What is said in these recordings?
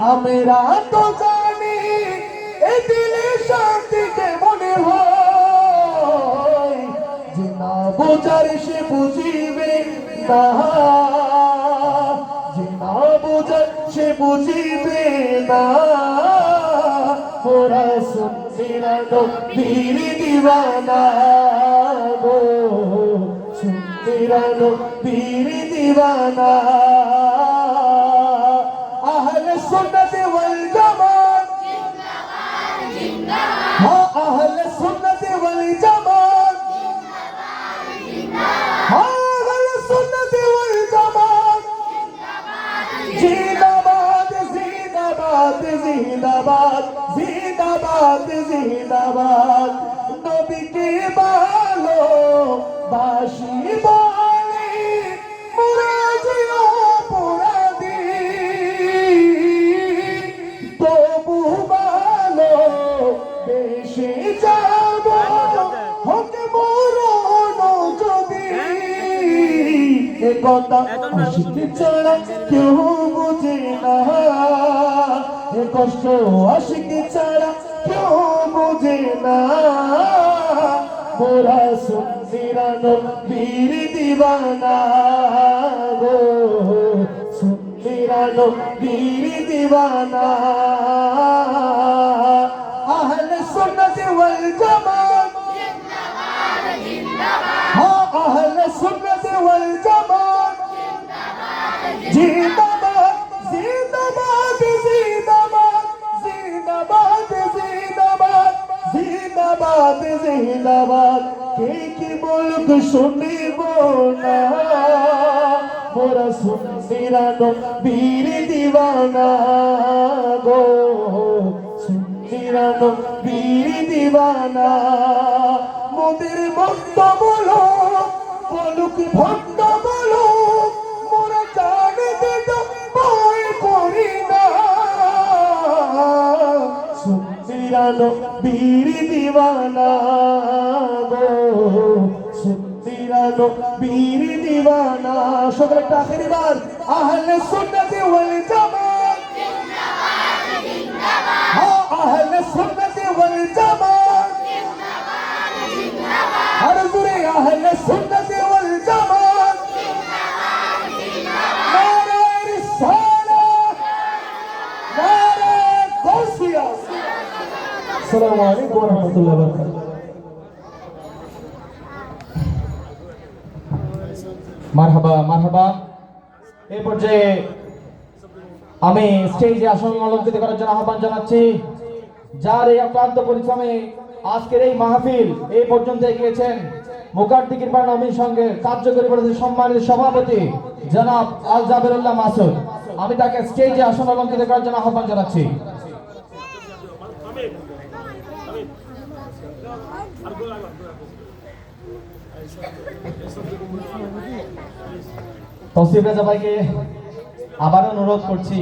আমরা তো জানি এ দিলে মনে হয়? যে না বোঝার সে বুঝিবে না। যে না বোঝার সে বুঝিবে না। মোরা সুন্দিরা নবীর দিওয়ানা গো। সুন্দিরা নবীর দিওয়ানা আহলে জিন্দাবাদ। নবীকে ভালো বাসি বলে মুরাজি অপরাধী। তবু ভালো দেশে যাব হোক মরণ যদি। এ কথা আশিক ছাড়া কেউ বুঝে না। এ কষ্ট আশিক মোরা সুন্দিরানো বীর দিবানা গো। সুন্দিরানো বীর দিবানা আহল সুন্নাত ওয়াল জামাত। হ্যাঁ আহলে বলুক শুনিব না মোরা সুন্দিরানো বীর দিওয়ানা গো। সুন্দিরানো বীর দিওয়ানা মোদের ভক্ত বলো, বলুক ভক্ত বলো, মোরা জানিতে তো ভয় করি না। সুন্দিরানো বীর দিওয়ানা গো। সুন্দিরানো বীর দিওয়ানা সকলে একটা আখেরি বার, আহলে সুন্নতি ওয়াল জামাত। হ্যাঁ রাহমাতুল্লাহি ওয়া বারাকাতুহু। মারহাবা মারহাবা। এই পর্যায়ে আমি স্টেজে আসন অলঙ্কৃত করার জন্য আহ্বান জানাচ্ছি। যার এই অক্লান্ত পরিশ্রমে আজকের এই মাহফিল এই পর্যন্ত এগিয়েছেন মুকাদ্দিকির পাড়া নবীন সঙ্গের কার্যকরী পরিষদের সম্মানিত সভাপতি জনাব আল জাবেরুল্লাহ মাসুদ। আমি তাকে স্টেজে আসন অলঙ্কৃত করার জন্য আহ্বান জানাচ্ছি। তসিফ রাজা ভাইকে আবার অনুরোধ করছি।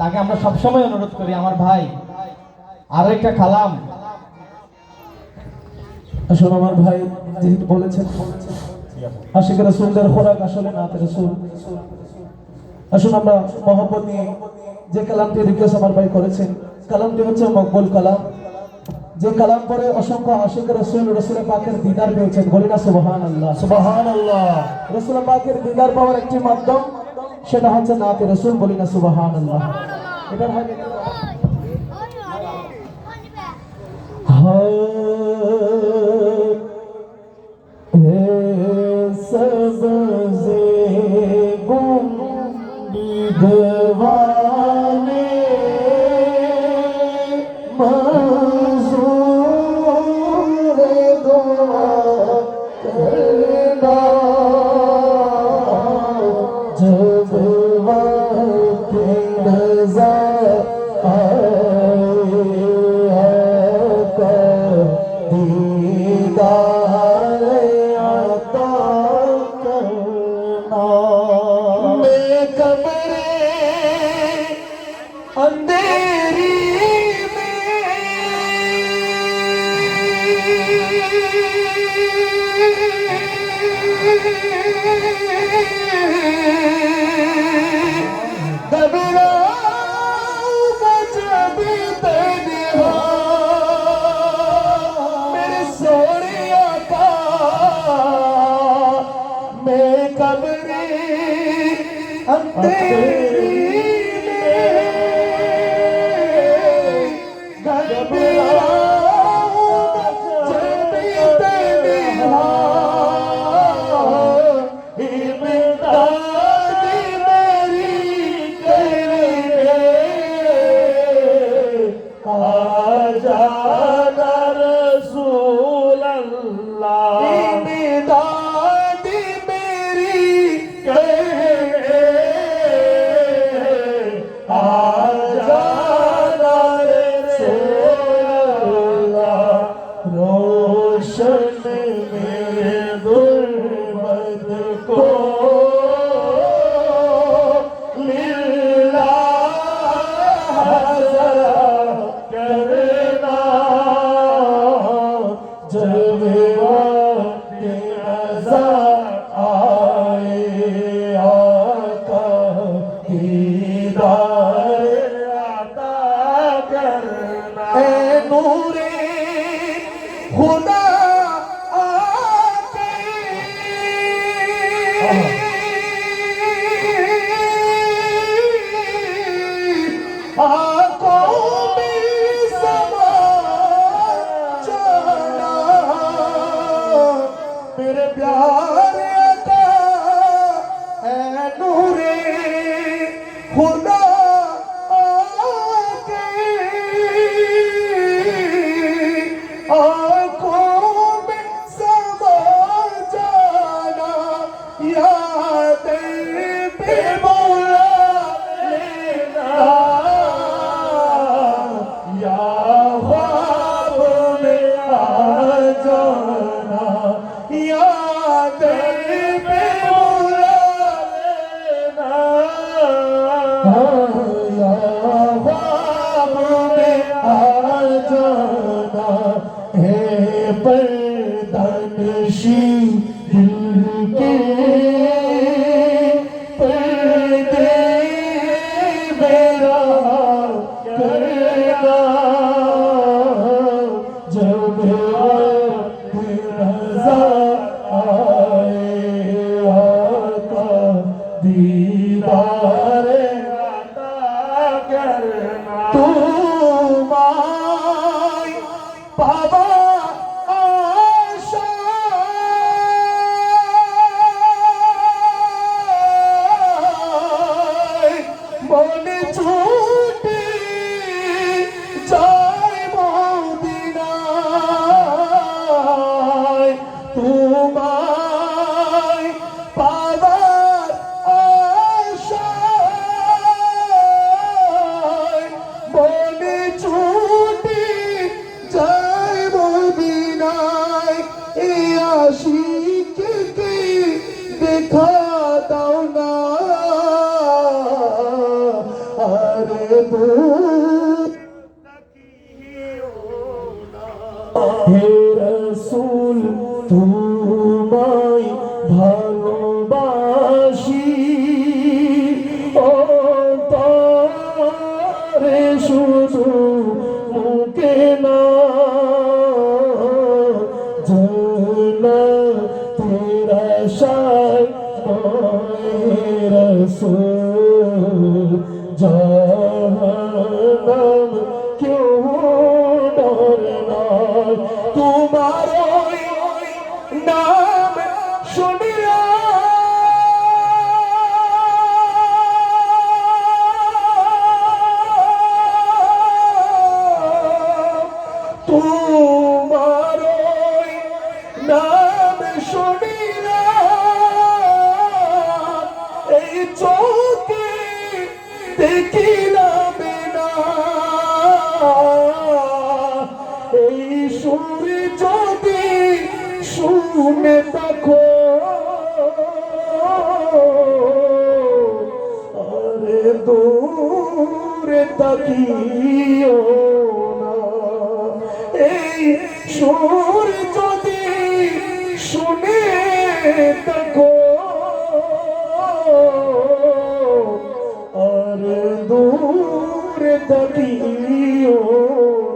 তাকে আমরা সবসময় অনুরোধ করি, আমার ভাই। আরও একটা খালাম। আসলে আমার ভাই যেহেতু বলেছেন, আশিক রসুলদের খোরাক আসলে না রসুল। আসুন আমরা মহব্বত নিয়ে যে কালামটি রিকোয়েস্ট আমার ভাই করেছেন, কালামটি হচ্ছে মকবুল কালাম। যে কালাম পরে অসংখ্য আশিক রসুল রসুল পাকের দিদার পেয়েছেন বলি না সুবহান আল্লাহ সুবহান আল্লাহ রসুল পাকের দিদার পাওয়ার একটি মাধ্যম সেটা হচ্ছে নাতে রসুল বলি না সুবহান আল্লাহ এটার হয় सबसे गुंडवाने David. ए नूरे खुदा आके आंखों में समा जाना मेरे प्यारे का ऐ नूरे खुदा परदानशी दिल के पर्दे मेरा करना जब वक्त नजर आए आका दीदार अता करना तू माई बाबा দেখা দাও না আরে হে রসুল তোমায় ভালোবাসি ও তারে শুধু তোমার নাম শুনিয়া তোমার নাম শুনিয়া এই চোখে দেখিলাম শুনে থাকো আরে দূরে তাকিও না। এই সুর যদি শুনে থাকো আর দূরে তাকিও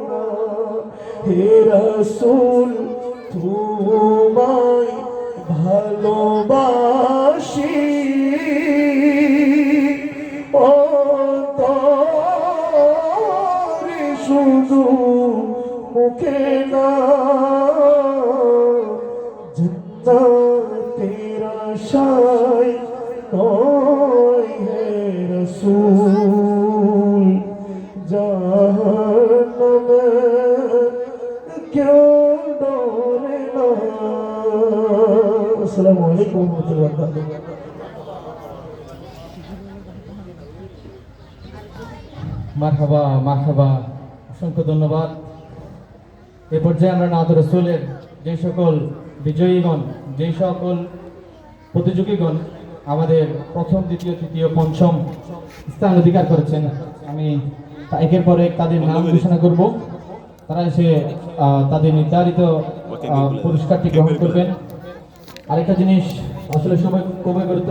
না। হে রসুল কেউ ডরে না। আসসালামু আলাইকুম ওয়া রাহমাতুল্লাহি অসংখ্য ধন্যবাদ। এ পর্যায়ে আমরা নাদ রসুলের যে সকল বিজয়ীগণ, যে সকল প্রতিযোগীগণ আমাদের প্রথম দ্বিতীয় তৃতীয় পঞ্চম স্থান অধিকার করেছেন। আমি একের পর এক তাদের নাম ঘোষণা করব। তারা এসে তাদের নির্ধারিত পুরস্কারটি গ্রহণ করবেন। আরেকটা জিনিস আসলে সবাই খুবই গুরুত্ব